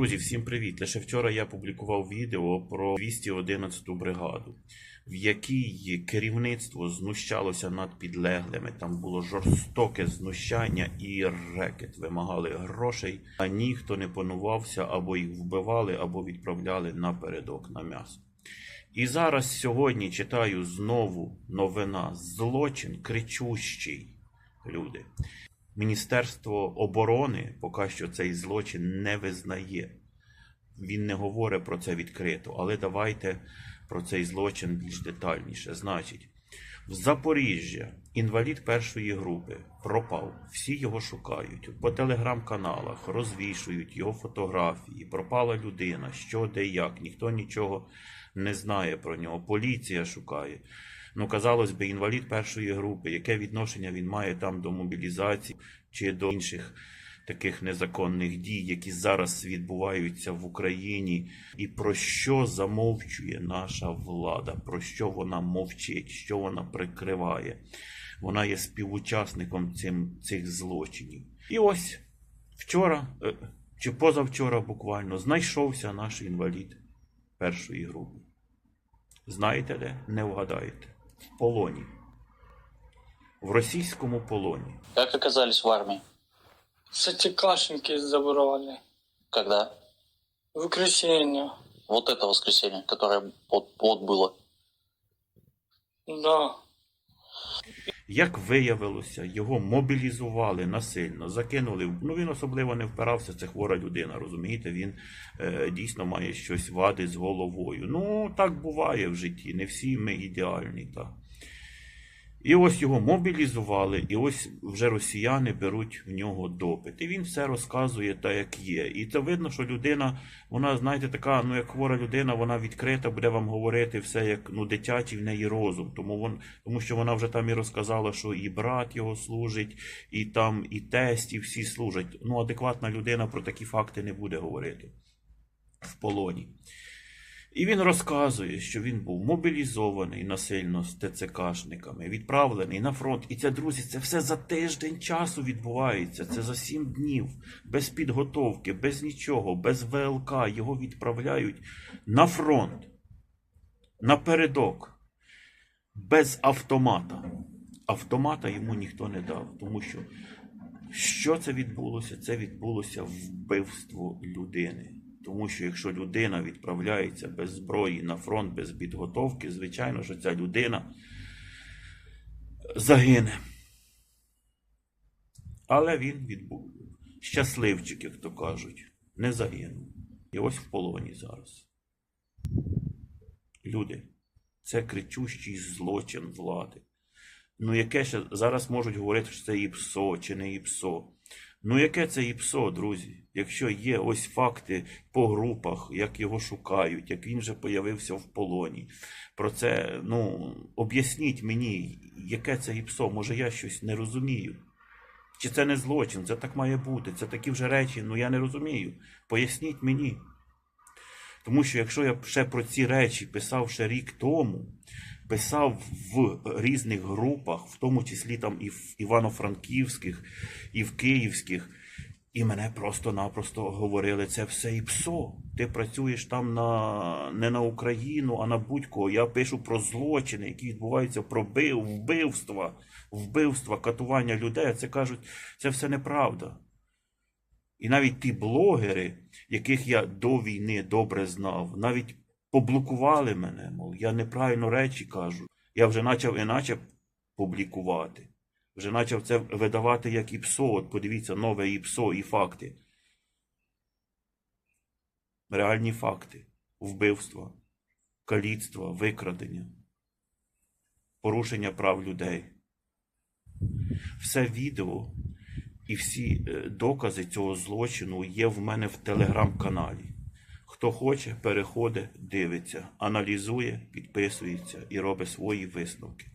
Друзі, всім привіт! Лише вчора я публікував відео про 211-ту бригаду, в якій керівництво знущалося над підлеглими. Там було жорстоке знущання і рекет. Вимагали грошей, а ніхто не панувався, або їх вбивали, або відправляли напередок на м'ясо. І зараз сьогодні читаю знову новина. Злочин кричущий, люди. Міністерство оборони поки що цей злочин не визнає. Він не говорить про це відкрито, але давайте про цей злочин більш детальніше. Значить, в Запоріжжя інвалід першої групи пропав, всі його шукають. По телеграм-каналах розвішують його фотографії. Пропала людина, що де як, ніхто нічого не знає про нього. Поліція шукає. Ну, казалось би, інвалід першої групи, яке відношення він має там до мобілізації чи до інших таких незаконних дій, які зараз відбуваються в Україні, і про що замовчує наша влада, про що вона мовчить, що вона прикриває. Вона є співучасником цим, цих злочинів. І ось вчора е, чи позавчора буквально знайшовся наш інвалід першої групи. Знаєте де? Не вгадаєте. В полоні. В російському полоні. Как оказались в армии? Сатикашники забрали. Когда? В воскресенье. Вот это воскресенье, которое вот, вот было. Да. Як виявилося, його мобілізували насильно, закинули. Ну він особливо не впирався, це хвора людина, розумієте? Він е, дійсно має щось вади з головою. Ну, так буває в житті, не всі ми ідеальні. Так. І ось його мобілізували, і ось вже росіяни беруть в нього допит. І він все розказує так, як є. І це видно, що людина, вона, знаєте, така, ну як хвора людина, вона відкрита, буде вам говорити все як ну, дитячий в неї розум. Тому, вон, тому що вона вже там і розказала, що і брат його служить, і там і тесть, і всі служать. Ну, адекватна людина про такі факти не буде говорити в полоні. І він розказує, що він був мобілізований насильно з ТЦКшниками, відправлений на фронт. І це, друзі, це все за тиждень часу відбувається. Це за сім днів, без підготовки, без нічого, без ВЛК. Його відправляють на фронт, напередок, без автомата. Автомата йому ніхто не дав, тому що що це відбулося? Це відбулося вбивство людини. Тому що якщо людина відправляється без зброї на фронт, без підготовки, звичайно, що ця людина загине. Але він відбув. Щасливчик, як то кажуть, не загинув. І ось в полоні зараз. Люди, це кричущий злочин влади. Ну, яке ще зараз можуть говорити, що це ІПСО чи не ІПСО. Ну, яке це ІПСО, друзі? Якщо є ось факти по групах, як його шукають, як він вже появився в полоні. Про це, ну, об'ясніть мені, яке це ІПСО, може я щось не розумію. Чи це не злочин, це так має бути, це такі вже речі, ну я не розумію. Поясніть мені. Тому що якщо я ще про ці речі писав ще рік тому, писав в різних групах, в тому числі там і в Івано-Франківських, і в Київських, і мене просто-напросто говорили, це все і псо. Ти працюєш там на, не на Україну, а на будь-кого. Я пишу про злочини, які відбуваються, про бив, вбивства, вбивства, катування людей. Це кажуть, це все неправда. І навіть ті блогери, яких я до війни добре знав, навіть поблокували мене, мов я неправильно речі кажу. Я вже почав іначе публікувати. Вже почав це видавати як ІПСО. От подивіться, нове ІПСО і факти. Реальні факти. Вбивства, каліцтва, викрадення, порушення прав людей. Все відео і всі е, докази цього злочину є в мене в телеграм-каналі. Хто хоче, переходить, дивиться, аналізує, підписується і робить свої висновки.